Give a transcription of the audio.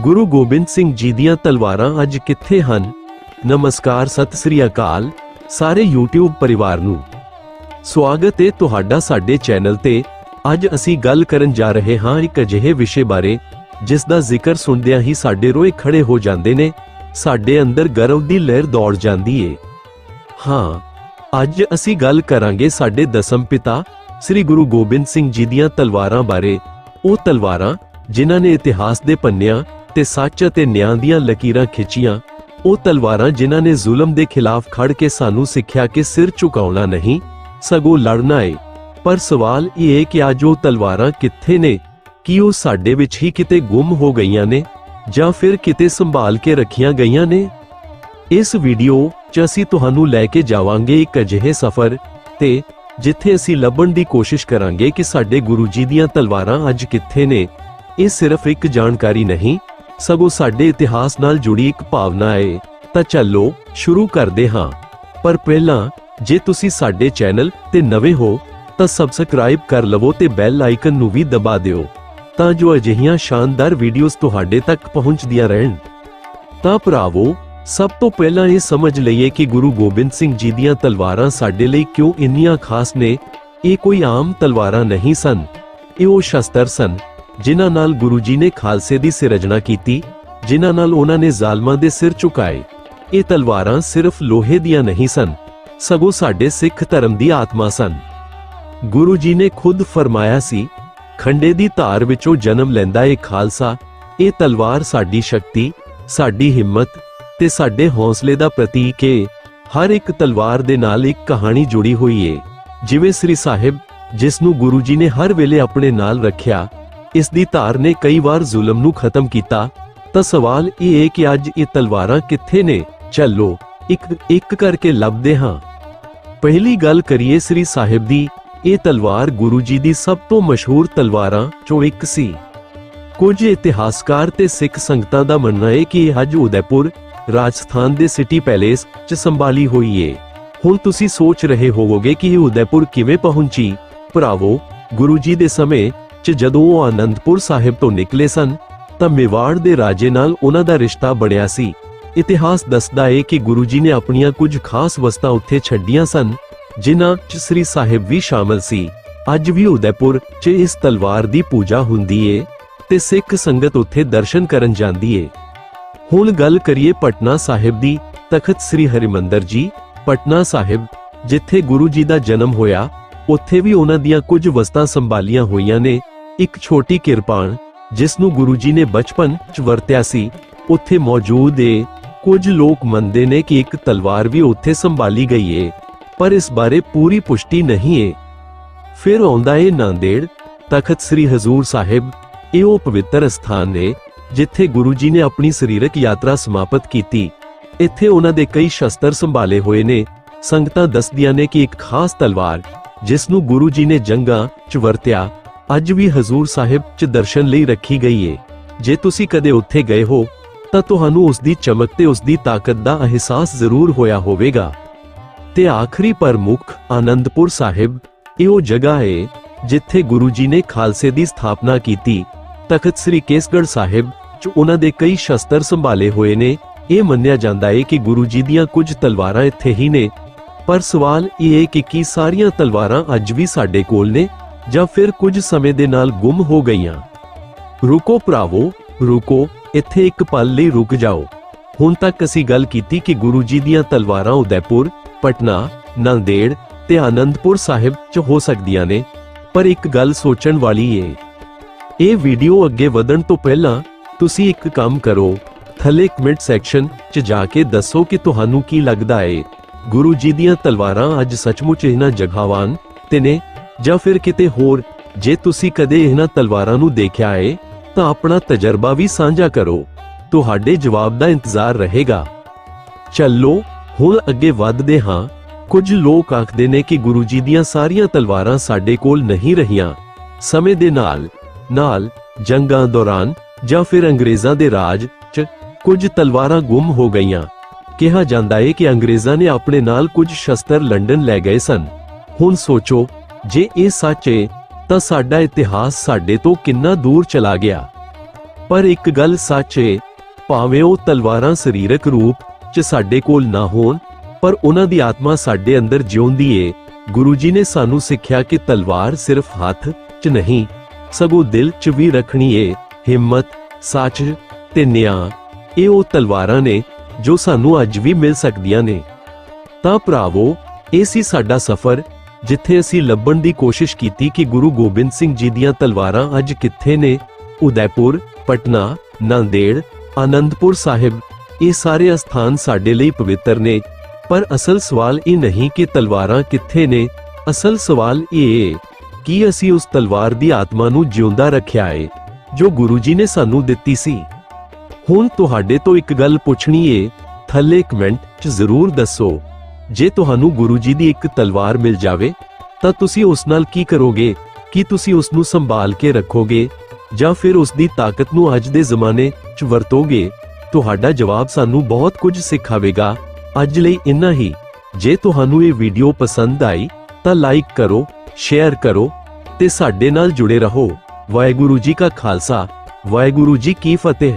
ਗੁਰੂ ਗੋਬਿੰਦ ਸਿੰਘ ਜੀ ਦੀਆਂ ਤਲਵਾਰਾਂ ਅੱਜ ਕਿੱਥੇ ਹਨ? ਨਮਸਕਾਰ, ਸਤਿ ਸ੍ਰੀ ਅਕਾਲ ਸਾਰੇ YouTube ਪਰਿਵਾਰ ਨੂੰ। ਸਵਾਗਤ ਹੈ ਤੁਹਾਡਾ ਸਾਡੇ ਚੈਨਲ ਤੇ। ਅੱਜ ਅਸੀਂ ਗੱਲ ਕਰਨ ਜਾ ਰਹੇ ਹਾਂ ਇੱਕ ਅਜਿਹੇ ਵਿਸ਼ੇ ਬਾਰੇ, ਜਿਸ ਦਾ ਜ਼ਿਕਰ ਸੁਣਦਿਆਂ ਹੀ ਸਾਡੇ ਰੋਏ ਖੜੇ ਹੋ ਜਾਂਦੇ ਨੇ। ਸਾਡੇ ਅੰਦਰ ਗਰਵ ਦੀ ਲਹਿਰ ਦੌੜ ਜਾਂਦੀ ਏ। ਹਾਂ, ਅੱਜ ਅਸੀਂ ਗੱਲ ਕਰਾਂਗੇ ਸਾਡੇ ਦਸਮ ਪਿਤਾ, ਸ੍ਰੀ ਗੁਰੂ ਗੋਬਿੰਦ ਸਿੰਘ ਜੀ ਦੀਆਂ ਤਲਵਾਰਾਂ ਬਾਰੇ। ਉਹ ਤਲਵਾਰਾਂ, ਜਿਨ੍ਹਾਂ ਨੇ ਇਤਿਹਾਸ ਦੇ ਪੰਨਿਆਂ ਤੇ ਸੱਚ ਅਤੇ ਨਿਆਂ ਦੀਆਂ ਲਕੀਰਾਂ ਖਿੱਚੀਆਂ। ਉਹ ਤਲਵਾਰਾਂ ਜਿਨ੍ਹਾਂ ਨੇ ਜ਼ੁਲਮ ਦੇ ਖਿਲਾਫ ਖੜ ਕੇ ਸਾਨੂੰ ਸਿੱਖਿਆ ਕਿ ਸਿਰ ਝੁਕਾਉਣਾ ਨਹੀਂ, ਸਗੋਂ ਲੜਨਾ ਏ। ਪਰ ਸਵਾਲ ਇਹ ਹੈ ਕਿ ਅੱਜ ਉਹ ਤਲਵਾਰਾਂ ਕਿੱਥੇ ਨੇ? ਕੀ ਉਹ ਸਾਡੇ ਵਿੱਚ ਹੀ ਕਿਤੇ ਗੁੰਮ ਹੋ ਗਈਆਂ ਨੇ? ਜਾਂ ਫਿਰ ਕਿਤੇ ਸੰਭਾਲ ਕੇ ਰੱਖੀਆਂ ਗਈਆਂ ਨੇ? ਇਸ ਵੀਡੀਓ 'ਚ ਅਸੀਂ ਤੁਹਾਨੂੰ ਲੈ ਕੇ ਜਾਵਾਂਗੇ ਇੱਕ ਅਜਿਹੇ ਸਫ਼ਰ ਤੇ ਜਿੱਥੇ ਅਸੀਂ ਲੱਭਣ ਦੀ ਕੋਸ਼ਿਸ਼ ਕਰਾਂਗੇ ਕਿ ਸਾਡੇ ਗੁਰੂ ਜੀ ਦੀਆਂ ਤਲਵਾਰਾਂ ਅੱਜ ਕਿੱਥੇ ਨੇ। ਇਹ ਸਿਰਫ ਇੱਕ ਜਾਣਕਾਰੀ ਨਹੀਂ ਸਗੋਂ ਸਾਡੇ ਇਤਿਹਾਸ ਨਾਲ ਜੁੜੀ ਇੱਕ ਭਾਵਨਾ ਹੈ ਤਾਂ ਚੱਲੋ, ਸ਼ੁਰੂ ਕਰਦੇ ਹਾਂ। ਪਰ ਪਹਿਲਾਂ, ਜੇ ਤੁਸੀਂ ਸਾਡੇ ਚੈਨਲ ਤੇ ਨਵੇਂ ਹੋ, ਤਾਂ ਸਬਸਕ੍ਰਾਈਬ ਕਰ ਲਵੋ ਤੇ ਬੈਲ ਆਈਕਨ ਨੂੰ ਵੀ ਦਬਾ ਦਿਓ, ਤਾਂ ਜੋ ਅਜਿਹੀਆਂ ਸ਼ਾਨਦਾਰ ਵੀਡੀਓਜ਼ ਤੁਹਾਡੇ ਤੱਕ ਪਹੁੰਚਦੀਆਂ ਰਹਿਣ। ਤਾਂ ਭਰਾਵੋ, ਸਭ ਤੋਂ ਪਹਿਲਾਂ ਇਹ ਸਮਝ ਲਈਏ ਕਿ ਗੁਰੂ ਗੋਬਿੰਦ ਸਿੰਘ ਜੀ ਦੀਆਂ ਤਲਵਾਰਾਂ ਸਾਡੇ ਲਈ ਕਿਉਂ ਇੰਨੀਆਂ ਖਾਸ ਨੇ, ਇਹ ਕੋਈ ਆਮ ਤਲਵਾਰਾਂ ਨਹੀਂ ਸਨ, ਇਹ ਉਹ ਸ਼ਸਤਰ ਸਨ ਜਿਨ੍ਹਾਂ ਨਾਲ ਗੁਰੂ ਜੀ ਨੇ ਖਾਲਸੇ ਦੀ ਸਿਰਜਣਾ ਕੀਤੀ, ਜਿਨ੍ਹਾਂ ਨਾਲ ਉਹਨਾਂ ਨੇ ਜ਼ਾਲਮਾਂ ਦੇ ਸਿਰ ਝੁਕਾਏ। ਇਹ ਤਲਵਾਰਾਂ ਸਿਰਫ ਲੋਹੇ ਦੀਆਂ ਨਹੀਂ ਸਨ, ਸਗੋਂ ਸਾਡੇ ਸਿੱਖ ਧਰਮ ਦੀ ਆਤਮਾ ਸਨ। ਗੁਰੂ ਜੀ ਨੇ ਖੁਦ ਫਰਮਾਇਆ ਸੀ, ਖੰਡੇ ਦੀ ਧਾਰ ਵਿੱਚੋਂ ਜਨਮ ਲੈਂਦਾ ਏ ਖਾਲਸਾ, ਇਹ ਤਲਵਾਰ ਸਾਡੀ ਸ਼ਕਤੀ, ਸਾਡੀ ਹਿੰਮਤ ਤੇ ਸਾਡੇ ਹੌਸਲੇ ਦਾ ਪ੍ਰਤੀਕ ਏ। ਹਰ ਇੱਕ ਤਲਵਾਰ ਦੇ ਨਾਲ ਇੱਕ ਕਹਾਣੀ ਜੁੜੀ ਹੋਈ ਏ। ਜਿਵੇਂ ਸ੍ਰੀ ਸਾਹਿਬ, ਜਿਸ ਨੂੰ ਗੁਰੂ ਜੀ ਨੇ ਹਰ ਵੇਲੇ ਆਪਣੇ ਨਾਲ ਰੱਖਿਆ ਇਸ ਦੀ ਧਾਰ ਨੇ ਕਈ ਵਾਰ ਜ਼ੁਲਮ ਨੂੰ ਖਤਮ ਕੀਤਾ। ਤਾਂ ਸਵਾਲ ਇਹ ਏ ਕਿ ਅੱਜ ਇਹ ਤਲਵਾਰਾਂ ਕਿੱਥੇ ਨੇ? ਚੱਲੋ, ਇੱਕ ਇੱਕ ਕਰਕੇ ਲੱਭਦੇ ਹਾਂ। ਪਹਿਲੀ ਗੱਲ ਕਰੀਏ ਸ੍ਰੀ ਸਾਹਿਬ ਦੀ, ਇਹ ਤਲਵਾਰ ਗੁਰੂ ਜੀ ਦੀ ਸਭ ਤੋਂ ਮਸ਼ਹੂਰ ਤਲਵਾਰਾਂ ਚੋਂ ਇੱਕ ਸੀ। ਕੁਝ ਇਤਿਹਾਸਕਾਰ ਤੇ ਸਿੱਖ ਸੰਗਤਾਂ ਦਾ ਮੰਨਣਾ ਹੈ ਕਿ ਇਹ ਅੱਜ ਉਦੈਪੁਰ, ਰਾਜਸਥਾਨ ਦੇ ਸਿਟੀ ਪੈਲੇਸ 'ਚ ਸੰਭਾਲੀ ਹੋਈ ਏ। ਹੁਣ ਤੁਸੀਂ ਸੋਚ ਰਹੇ ਹੋਵੋਗੇ ਕਿ ਇਹ ਉਦੈਪੁਰ ਕਿਵੇਂ ਪਹੁੰਚੀ? ਭਰਾਵੋ, ਗੁਰੂ ਜੀ ਦੇ ਸਮੇਂ 'ਚ ਜਦੋਂ ਉਹ ਆਨੰਦਪੁਰ ਸਾਹਿਬ ਤੋਂ ਨਿਕਲੇ ਸਨ, ਤਾਂ ਮੇਵਾੜ ਦੇ ਰਾਜੇ ਨਾਲ ਉਹਨਾਂ ਦਾ ਰਿਸ਼ਤਾ ਬਣਿਆ ਸੀ। ਇਤਿਹਾਸ ਦੱਸਦਾ ਹੈ ਕਿ ਗੁਰੂ ਜੀ ਨੇ ਆਪਣੀਆਂ ਕੁਝ ਖਾਸ ਵਸਤਾਂ ਉੱਥੇ ਛੱਡੀਆਂ ਸਨ, ਜਿਨ੍ਹਾਂ 'ਚ ਸ੍ਰੀ ਸਾਹਿਬ ਵੀ ਸ਼ਾਮਲ ਸੀ। ਅੱਜ ਵੀ ਉਦੈਪੁਰ 'ਚ ਇਸ ਤਲਵਾਰ ਦੀ ਪੂਜਾ ਹੁੰਦੀ ਏ ਤੇ ਸਿੱਖ ਸੰਗਤ ਉੱਥੇ ਦਰਸ਼ਨ ਕਰਨ ਜਾਂਦੀ ਏ। ਹੁਣ ਗੱਲ ਕਰੀਏ ਪਟਨਾ ਸਾਹਿਬ ਦੀ, ਤਖਤ ਸ੍ਰੀ ਹਰਿਮੰਦਰ ਜੀ, ਪਟਨਾ ਸਾਹਿਬ, ਜਿੱਥੇ ਗੁਰੂ ਜੀ ਦਾ ਜਨਮ ਹੋਇਆ, ਉੱਥੇ ਵੀ ਉਹਨਾਂ ਦੀਆਂ ਕੁਝ ਵਸਤਾਂ ਸੰਭਾਲੀਆਂ ਹੋਈਆਂ ਨੇ ਇੱਕ ਛੋਟੀ ਕਿਰਪਾਨ ਜਿਸ ਨੂੰ ਗੁਰੂ ਜੀ ਨੇ ਬਚਪਨ 'ਚ ਵਰਤਿਆ ਸੀ, ਉੱਥੇ ਮੌਜੂਦ ਏ। ਕੁਝ ਲੋਕ ਮੰਨਦੇ ਨੇ ਕਿ ਇੱਕ ਤਲਵਾਰ ਵੀ ਉੱਥੇ ਸੰਭਾਲੀ ਗਈ ਏ, ਪਰ ਇਸ ਬਾਰੇ ਪੂਰੀ ਪੁਸ਼ਟੀ ਨਹੀਂ ਏ। ਫਿਰ ਆਉਂਦਾ ਏ ਨਾਂਦੇੜ, ਤਖਤ ਸ੍ਰੀ ਹਜ਼ੂਰ ਸਾਹਿਬ। ਇਹ ਉਹ ਪਵਿੱਤਰ ਸਥਾਨ ਨੇ ਜਿੱਥੇ ਗੁਰੂ ਜੀ ਨੇ ਆਪਣੀ ਸਰੀਰਕ ਯਾਤਰਾ ਸਮਾਪਤ ਕੀਤੀ। ਇੱਥੇ ਉਹਨਾਂ ਦੇ ਕਈ ਸ਼ਸਤਰ ਸੰਭਾਲੇ ਹੋਏ ਨੇ। ਸੰਗਤਾਂ ਦੱਸਦੀਆਂ ਨੇ ਕਿ ਇੱਕ ਖਾਸ ਤਲਵਾਰ ਜਿਸ ਨੂੰ ਗੁਰੂ ਜੀ ਨੇ ਜੰਗਾਂ 'ਚ ਵਰਤਿਆ ਅੱਜ ਵੀ ਹਜ਼ੂਰ ਸਾਹਿਬ 'ਚ ਦਰਸ਼ਨ ਲਈ ਰੱਖੀ ਗਈ ਏ। ਜੇ ਤੁਸੀਂ ਕਦੇ ਉੱਥੇ ਗਏ ਹੋ, ਤਾਂ ਤੁਹਾਨੂੰ ਉਸ ਦੀ ਚਮਕ ਤੇ ਉਸ ਦੀ ਤਾਕਤ ਦਾ ਅਹਿਸਾਸ ਜ਼ਰੂਰ ਹੋਇਆ ਹੋਵੇਗਾ। ਤੇ ਆਖਰੀ ਪ੍ਰਮੁੱਖ ਆਨੰਦਪੁਰ ਸਾਹਿਬ, ਇਹ ਉਹ ਜਗ੍ਹਾ ਹੈ ਜਿੱਥੇ ਗੁਰੂ ਜੀ ਨੇ ਖਾਲਸੇ ਦੀ ਸਥਾਪਨਾ ਕੀਤੀ। ਤਖਤ ਸ੍ਰੀ ਕੇਸਗੜ੍ਹ ਸਾਹਿਬ ਚ ਉਹਨਾਂ ਦੇ ਕਈ ਸ਼ਸਤਰ ਸੰਭਾਲੇ ਹੋਏ ਨੇ। ਇਹ ਮੰਨਿਆ ਜਾਂਦਾ ਹੈ ਕਿ ਗੁਰੂ ਜੀ ਦੀਆਂ ਕੁਝ ਤਲਵਾਰਾਂ ਇੱਥੇ ਹੀ ਨੇ। ਪਰ ਸਵਾਲ ਇਹ ਹੈ ਕਿ ਕੀ ਸਾਰੀਆਂ ਤਲਵਾਰਾਂ ਅੱਜ ਵੀ ਸਾਡੇ ਕੋਲ ਨੇ? ਜਾਂ ਫਿਰ ਕੁਝ ਸਮੇਂ ਦੇ ਨਾਲ ਗੁੰਮ ਹੋ ਗਈਆਂ। ਰੁਕੋ ਭਰਾਵੋ, ਰੁਕੋ, ਇੱਥੇ ਇੱਕ ਪਲ ਲਈ ਰੁਕ ਜਾਓ। ਹੁਣ ਤੱਕ ਅਸੀਂ ਗੱਲ ਕੀਤੀ ਕਿ ਗੁਰੂ ਜੀ ਦੀਆਂ ਤਲਵਾਰਾਂ ਉਦੈਪੁਰ, ਪਟਨਾ ਨੰਦੇੜ ਤੇ ਆਨੰਦਪੁਰ ਸਾਹਿਬ 'ਚ ਹੋ ਸਕਦੀਆਂ ਨੇ, ਪਰ ਇੱਕ ਗੱਲ ਸੋਚਣ ਵਾਲੀ ਏ। ਇਹ ਵੀਡੀਓ ਅੱਗੇ ਵਧਣ ਤੋਂ ਪਹਿਲਾਂ ਤੁਸੀਂ ਇੱਕ ਕੰਮ ਕਰੋ, ਥੱਲੇ ਕਮੈਂਟ ਸੈਕਸ਼ਨ 'ਚ ਜਾ ਕੇ ਦੱਸੋ ਕਿ ਤੁਹਾਨੂੰ ਕੀ ਲੱਗਦਾ ਏ। ਗੁਰੂ ਜੀ ਦੀਆਂ ਤਲਵਾਰਾਂ ਅੱਜ ਸੱਚਮੁੱਚ ਇਹਨਾਂ ਜਗ੍ਹਾਵਾਂ ਤੇ ਨੇ ਜਾਂ ਫਿਰ ਕਿਤੇ ਹੋਰ, ਜੇ ਤੁਸੀਂ ਕਦੇ ਇਹਨਾਂ ਤਲਵਾਰਾਂ ਨੂੰ ਦੇਖਿਆ ਹੈ ਤਾਂ ਆਪਣਾ ਤਜਰਬਾ ਵੀ ਸਾਂਝਾ ਕਰੋ। ਤੁਹਾਡੇ ਜਵਾਬ ਦਾ ਇੰਤਜ਼ਾਰ ਰਹੇਗਾ। ਚੱਲੋ, ਹੁਣ ਅੱਗੇ ਵਧਦੇ ਹਾਂ। ਕੁਝ ਲੋਕ ਆਖਦੇ ਨੇ ਕਿ ਗੁਰੂ ਜੀ ਦੀਆਂ ਸਾਰੀਆਂ ਤਲਵਾਰਾਂ ਸਾਡੇ ਕੋਲ ਨਹੀਂ ਰਹੀਆਂ। ਸਮੇਂ ਦੇ ਨਾਲ ਨਾਲ ਜੰਗਾਂ ਦੌਰਾਨ ਜਾਂ ਫਿਰ ਅੰਗਰੇਜ਼ਾਂ ਦੇ ਰਾਜ 'ਚ ਕੁਝ ਤਲਵਾਰਾਂ ਗੁੰਮ ਹੋ ਗਈਆਂ। ਕਿਹਾ ਜਾਂਦਾ ਹੈ ਕਿ ਅੰਗਰੇਜ਼ਾਂ ਨੇ ਆਪਣੇ ਨਾਲ ਕੁਝ ਸ਼ਸਤਰ ਲੰਡਨ ਲੈ ਗਏ ਸਨ। ਹੁਣ ਸੋਚੋ ਜੇ ਇਹ ਸੱਚ ਏ, ਤਾਂ ਸਾਡਾ ਇਤਿਹਾਸ ਸਾਡੇ ਤੋਂ ਕਿੰਨਾ ਦੂਰ ਚਲਾ ਗਿਆ। ਪਰ ਇੱਕ ਗੱਲ ਸੱਚ ਏ, ਭਾਵੇਂ ਉਹ ਤਲਵਾਰਾਂ ਸਰੀਰਕ ਰੂਪ 'ਚ ਸਾਡੇ ਕੋਲ ਨਾ ਹੋਣ, ਪਰ ਉਹਨਾਂ ਦੀ ਆਤਮਾ ਸਾਡੇ ਅੰਦਰ ਜਿਉਂਦੀ ਏ। ਗੁਰੂ ਜੀ ਨੇ ਸਾਨੂੰ ਸਿੱਖਿਆ ਕਿ ਤਲਵਾਰ ਸਿਰਫ ਹੱਥ 'ਚ ਨਹੀਂ, ਸਗੋਂ ਦਿਲ 'ਚ ਵੀ ਰੱਖਣੀ ਏ। ਹਿੰਮਤ, ਸੱਚ ਤੇ ਨਿਆਂ, ਇਹ ਉਹ ਤਲਵਾਰਾਂ ਨੇ ਜੋ ਸਾਨੂੰ ਅੱਜ ਵੀ ਮਿਲ ਸਕਦੀਆਂ ਨੇ। ਤਾਂ ਭਰਾਵੋ, ਇਹ ਸੀ ਸਾਡਾ ਸਫ਼ਰ ਜਿੱਥੇ ਅਸੀਂ ਲੱਭਣ ਦੀ ਕੋਸ਼ਿਸ਼ ਕੀਤੀ ਕਿ ਗੁਰੂ ਗੋਬਿੰਦ ਸਿੰਘ ਜੀ ਦੀਆਂ ਤਲਵਾਰਾਂ ਅੱਜ ਕਿੱਥੇ ਨੇ? ਉਦੈਪੁਰ, ਪਟਨਾ, ਨਾਂਦੇੜ, ਆਨੰਦਪੁਰ ਸਾਹਿਬ, ਇਹ ਸਾਰੇ ਅਸਥਾਨ ਸਾਡੇ ਲਈ ਪਵਿੱਤਰ ਨੇ। ਪਰ ਅਸਲ ਸਵਾਲ ਇਹ ਨਹੀਂ ਕਿ ਤਲਵਾਰਾਂ ਕਿੱਥੇ ਨੇ। ਅਸਲ ਸਵਾਲ ਇਹ ਹੈ ਕਿ ਅਸੀਂ ਉਸ ਤਲਵਾਰ ਦੀ ਆਤਮਾ ਨੂੰ ਜਿਉਂਦਾ ਰੱਖਿਆ ਏ ਜੋ ਗੁਰੂ ਜੀ ਨੇ ਸਾਨੂੰ ਦਿੱਤੀ ਸੀ। ਹੁਣ ਤੁਹਾਡੇ ਤੋਂ ਇੱਕ ਗੱਲ ਪੁੱਛਣੀ ਏ ਥੱਲੇ ਕਮੈਂਟ 'ਚ ਜ਼ਰੂਰ ਦੱਸੋ। ਜੇ ਤੁਹਾਨੂੰ ਗੁਰੂ ਜੀ ਦੀ ਇੱਕ ਤਲਵਾਰ ਮਿਲ ਜਾਵੇ, ਤਾਂ ਤੁਸੀਂ ਉਸ ਨਾਲ ਕੀ ਕਰੋਗੇ? ਕੀ ਤੁਸੀਂ ਉਸ ਨੂੰ ਸੰਭਾਲ ਕੇ ਰੱਖੋਗੇ? ਜਾਂ ਫਿਰ ਉਸ ਦੀ ਤਾਕਤ ਨੂੰ ਅੱਜ ਦੇ ਜ਼ਮਾਨੇ 'ਚ ਵਰਤੋਗੇ? ਤੁਹਾਡਾ ਜਵਾਬ ਸਾਨੂੰ ਬਹੁਤ ਕੁਝ ਸਿਖਾਵੇਗਾ। ਅੱਜ ਲਈ ਇੰਨਾ ਹੀ। ਜੇ ਤੁਹਾਨੂੰ ਇਹ ਵੀਡੀਓ ਪਸੰਦ ਆਈ, ਤਾਂ ਲਾਈਕ ਕਰੋ, ਸ਼ੇਅਰ ਕਰੋ, ਤੇ ਸਾਡੇ ਨਾਲ ਜੁੜੇ ਰਹੋ। ਵਾਹਿਗੁਰੂ ਜੀ ਕਾ ਖਾਲਸਾ। ਵਾਹਿਗੁਰੂ ਜੀ ਕੀ ਫਤਿਹ।